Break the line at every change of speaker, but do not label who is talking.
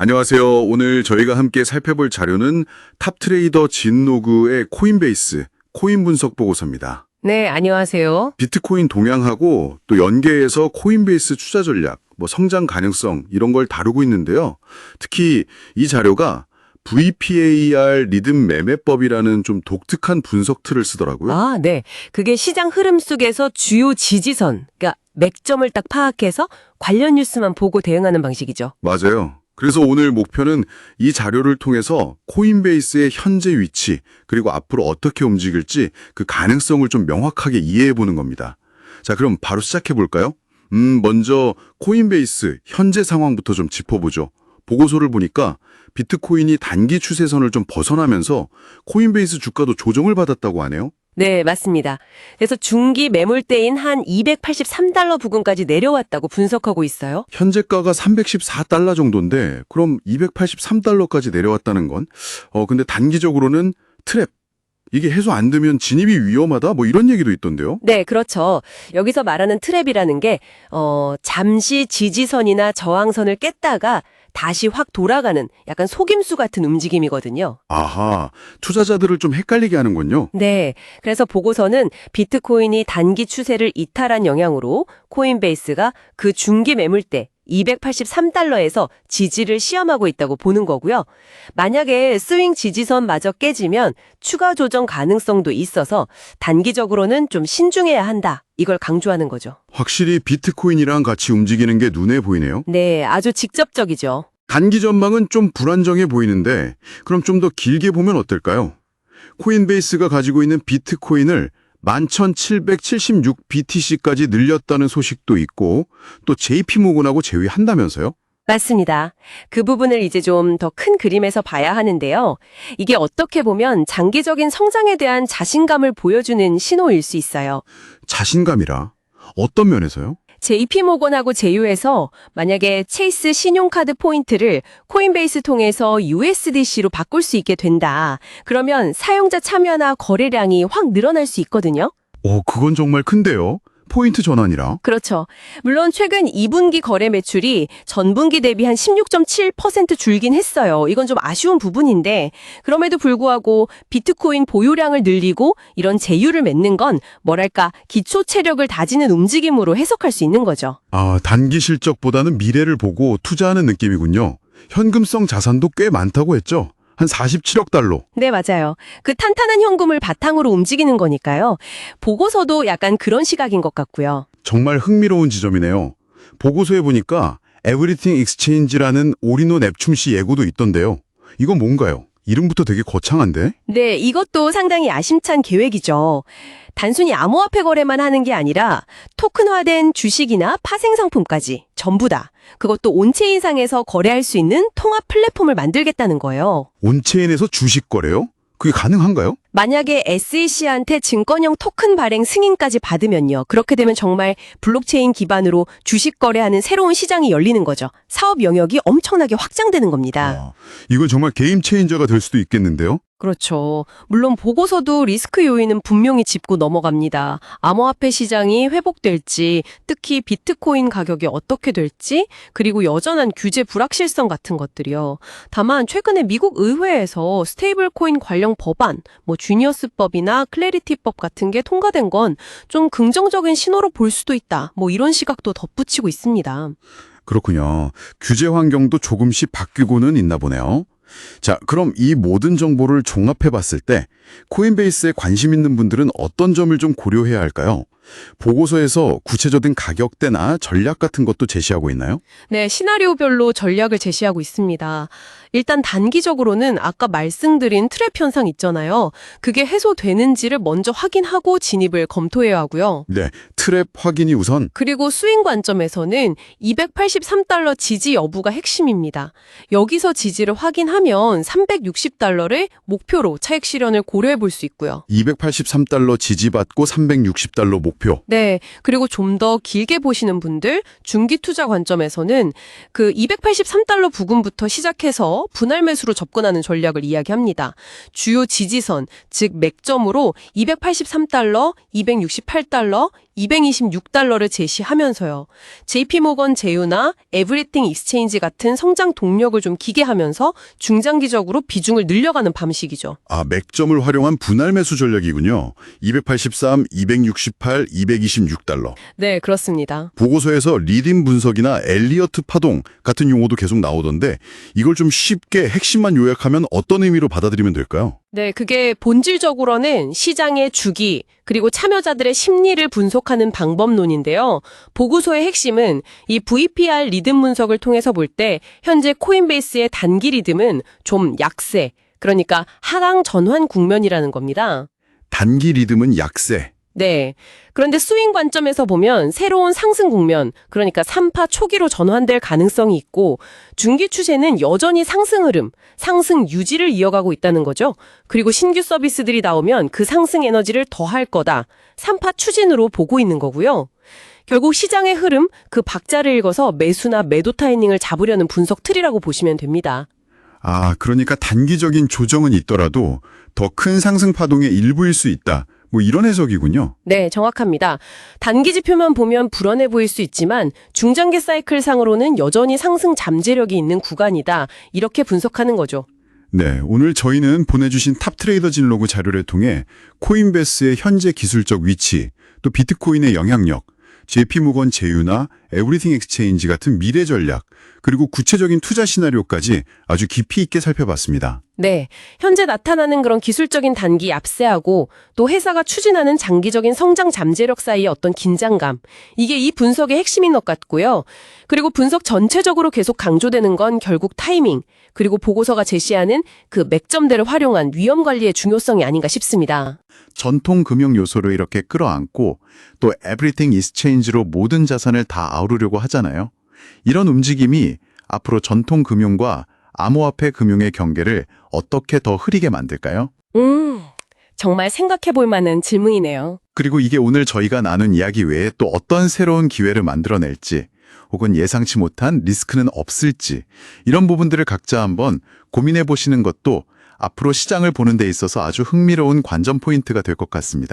안녕하세요. 오늘 저희가 함께 살펴볼 자료는 탑트레이더 진로그의 코인베이스 코인 분석 보고서입니다.
네, 안녕하세요.
비트코인 동향하고 또 연계해서 코인베이스 투자 전략, 뭐 성장 가능성 이런 걸 다루고 있는데요. 특히 이 자료가 VPAR 리듬 매매법이라는 좀 독특한 분석 틀을 쓰더라고요.
아, 네. 그게 시장 흐름 속에서 주요 지지선, 그러니까 맥점을 딱 파악해서 관련 뉴스만 보고 대응하는 방식이죠.
맞아요. 그래서 오늘 목표는 이 자료를 통해서 코인베이스의 현재 위치, 그리고 앞으로 어떻게 움직일지 그 가능성을 좀 명확하게 이해해 보는 겁니다. 자, 그럼 바로 시작해 볼까요? 음, 먼저 코인베이스 현재 상황부터 좀 짚어보죠. 보고서를 보니까 비트코인이 단기 추세선을 좀 벗어나면서 코인베이스 주가도 조정을 받았다고 하네요.
네, 맞습니다. 그래서 중기 매물대인 한 283달러 부근까지 내려왔다고 분석하고 있어요.
현재가가 314달러 정도인데 그럼 283달러까지 내려왔다는 건 어 근데 단기적으로는 트랩 이게 해소 안 되면 진입이 위험하다 뭐 이런 얘기도 있던데요.
네, 그렇죠. 여기서 말하는 트랩이라는 게, 어, 잠시 지지선이나 저항선을 깼다가 다시 확 돌아가는 약간 속임수 같은 움직임이거든요.
아하, 투자자들을 좀 헷갈리게 하는군요.
네. 그래서 보고서는 비트코인이 단기 추세를 이탈한 영향으로 코인베이스가 그 중기 매물대 283달러에서 지지를 시험하고 있다고 보는 거고요. 만약에 스윙 지지선마저 깨지면 추가 조정 가능성도 있어서 단기적으로는 좀 신중해야 한다. 이걸 강조하는 거죠.
확실히 비트코인이랑 같이 움직이는 게 눈에 보이네요.
네, 아주 직접적이죠.
단기 전망은 좀 불안정해 보이는데 그럼 좀 더 길게 보면 어떨까요? 코인베이스가 가지고 있는 비트코인을 11,776 BTC까지 늘렸다는 소식도 있고 또 JP모건하고 제외한다면서요?
맞습니다. 그 부분을 이제 좀 더 큰 그림에서 봐야 하는데요. 이게 어떻게 보면 장기적인 성장에 대한 자신감을 보여주는 신호일 수 있어요.
자신감이라 어떤 면에서요?
JP모건하고 제휴해서 만약에 체이스 신용카드 포인트를 코인베이스 통해서 USDC로 바꿀 수 있게 된다. 그러면 사용자 참여나 거래량이 확 늘어날 수 있거든요.
오, 그건 정말 큰데요. 포인트 전환이라.
그렇죠. 물론 최근 2분기 거래 매출이 전분기 대비 한 16.7% 줄긴 했어요. 이건 좀 아쉬운 부분인데 그럼에도 불구하고 비트코인 보유량을 늘리고 이런 제휴를 맺는 건 뭐랄까 기초 체력을 다지는 움직임으로 해석할 수 있는 거죠.
아, 단기 실적보다는 미래를 보고 투자하는 느낌이군요. 현금성 자산도 꽤 많다고 했죠. 한 47억 달러.
네, 맞아요. 그 탄탄한 현금을 바탕으로 움직이는 거니까요. 보고서도 약간 그런 시각인 것 같고요.
정말 흥미로운 지점이네요. 보고서에 보니까 Exchange라는 올인원 앱 출시 예고도 있던데요. 이건 뭔가요? 이름부터 되게 거창한데?
네, 이것도 상당히 야심찬 계획이죠. 단순히 암호화폐 거래만 하는 게 아니라 토큰화된 주식이나 파생상품까지 전부 다 그것도 온체인상에서 거래할 수 있는 통합 플랫폼을 만들겠다는 거예요.
온체인에서 주식 거래요? 그게 가능한가요?
만약에 SEC한테 증권형 토큰 발행 승인까지 받으면요. 그렇게 되면 정말 블록체인 기반으로 주식 거래하는 새로운 시장이 열리는 거죠. 사업 영역이 엄청나게 확장되는 겁니다.
아, 이건 정말 게임 체인저가 될 수도 있겠는데요?
그렇죠. 물론 보고서도 리스크 요인은 분명히 짚고 넘어갑니다. 암호화폐 시장이 회복될지, 특히 비트코인 가격이 어떻게 될지, 그리고 여전한 규제 불확실성 같은 것들이요. 다만 최근에 미국 의회에서 스테이블 코인 관련 법안, 뭐 주니어스법이나 클래리티법 같은 게 통과된 건 좀 긍정적인 신호로 볼 수도 있다. 뭐 이런 시각도 덧붙이고 있습니다.
그렇군요. 규제 환경도 조금씩 바뀌고는 있나 보네요. 자, 그럼 이 모든 정보를 종합해 봤을 때 코인베이스에 관심 있는 분들은 어떤 점을 좀 고려해야 할까요? 보고서에서 구체적인 가격대나 전략 같은 것도 제시하고 있나요?
네, 시나리오별로 전략을 제시하고 있습니다. 일단 단기적으로는 아까 말씀드린 트랩 현상 있잖아요. 그게 해소되는지를 먼저 확인하고 진입을 검토해야 하고요.
네, 트랩 확인이 우선
그리고 스윙 관점에서는 283달러 지지 여부가 핵심입니다. 여기서 지지를 확인하면 360달러를 목표로 차익 실현을 고 려해 볼 수 있고요.
283달러 지지받고 360달러 목표.
네. 그리고 좀 더 길게 보시는 분들, 중기 투자 관점에서는 그 283달러 부근부터 시작해서 분할 매수로 접근하는 전략을 이야기합니다. 주요 지지선, 즉 맥점으로 283달러, 268달러, 226달러를 제시하면서요. JP모건 제휴나 에브리띵 익스체인지 같은 성장 동력을 좀 기계하면서 중장기적으로 비중을 늘려가는 방식이죠.
아, 맥점을 활용한 분할 매수 전략이군요. 283, 268, 226달러.
네, 그렇습니다.
보고서에서 리딘 분석이나 엘리어트 파동 같은 용어도 계속 나오던데 이걸 좀 쉽게 핵심만 요약하면 어떤 의미로 받아들이면 될까요?
네, 그게 본질적으로는 시장의 주기, 그리고 참여자들의 심리를 분석하는 방법론인데요. 보고서의 핵심은 이 VPR 리듬 분석을 통해서 볼 때 현재 코인베이스의 단기 리듬은 좀 약세, 그러니까 하강 전환 국면이라는 겁니다.
단기 리듬은 약세.
네. 그런데 스윙 관점에서 보면 새로운 상승 국면, 그러니까 3파 초기로 전환될 가능성이 있고 중기 추세는 여전히 상승 흐름, 상승 유지를 이어가고 있다는 거죠. 그리고 신규 서비스들이 나오면 그 상승 에너지를 더할 거다. 3파 추진으로 보고 있는 거고요. 결국 시장의 흐름, 그 박자를 읽어서 매수나 매도 타이밍을 잡으려는 분석 틀이라고 보시면 됩니다.
아, 그러니까 단기적인 조정은 있더라도 더 큰 상승 파동의 일부일 수 있다. 뭐 이런 해석이군요.
네, 정확합니다. 단기 지표만 보면 불안해 보일 수 있지만 중장기 사이클 상으로는 여전히 상승 잠재력이 있는 구간이다. 이렇게 분석하는 거죠.
네, 오늘 저희는 보내주신 탑 트레이더 진로그 자료를 통해 코인베스의 현재 기술적 위치, 또 비트코인의 영향력, JP모건 제휴나 에브리띵 엑스체인지 같은 미래 전략, 그리고 구체적인 투자 시나리오까지 아주 깊이 있게 살펴봤습니다.
네, 현재 나타나는 그런 기술적인 단기 얍세하고 또 회사가 추진하는 장기적인 성장 잠재력 사이의 어떤 긴장감, 이게 이 분석의 핵심인 것 같고요. 그리고 분석 전체적으로 계속 강조되는 건 결국 타이밍, 그리고 보고서가 제시하는 그 맥점대를 활용한 위험 관리의 중요성이 아닌가 싶습니다.
전통 금융 요소를 이렇게 끌어안고 또 에브리띵 이스체인지로 모든 자산을 다 아우르려고 하잖아요. 이런 움직임이 앞으로 전통 금융과 암호화폐 금융의 경계를 어떻게 더 흐리게 만들까요?
음, 정말 생각해 볼 만한 질문이네요.
그리고 이게 오늘 저희가 나눈 이야기 외에 또 어떤 새로운 기회를 만들어낼지 혹은 예상치 못한 리스크는 없을지 이런 부분들을 각자 한번 고민해 보시는 것도 앞으로 시장을 보는 데 있어서 아주 흥미로운 관전 포인트가 될 것 같습니다.